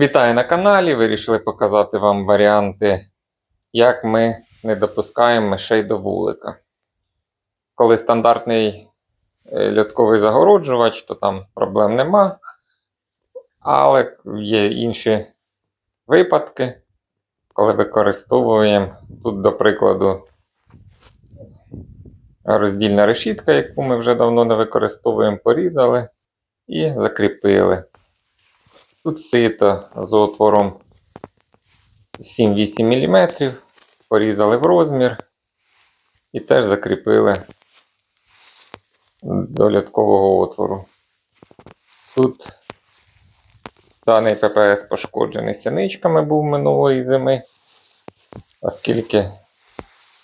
Вітаю на каналі. Вирішили показати вам варіанти, як ми не допускаємо мишей до вулика. Коли стандартний е, льотковий загороджувач, то там проблем нема. Але є інші випадки, коли використовуємо тут, до прикладу, роздільна решітка, яку ми вже давно не використовуємо, порізали і закріпили. Тут сито з отвором 7-8 мм, порізали в розмір і теж закріпили до ляткового отвору. Тут даний ППС пошкоджений синичками був минулої зими, оскільки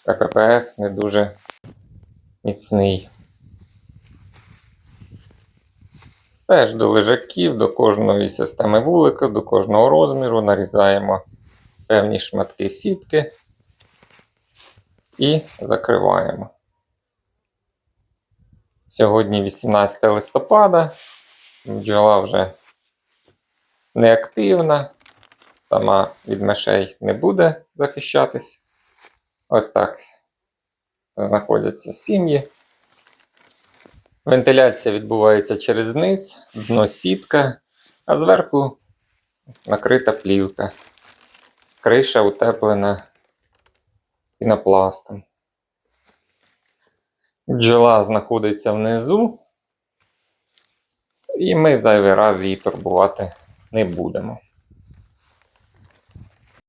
ППС не дуже міцний. Теж до лежаків, до кожної системи вулика, до кожного розміру нарізаємо певні шматки сітки і закриваємо. Сьогодні 18 листопада, бджола вже неактивна, сама від мишей не буде захищатись. Ось так знаходяться сім'ї. Вентиляція відбувається через низ, дно сітка, а зверху накрита плівка. Криша утеплена пінопластом. Бджола знаходиться внизу, і ми зайвий раз її турбувати не будемо.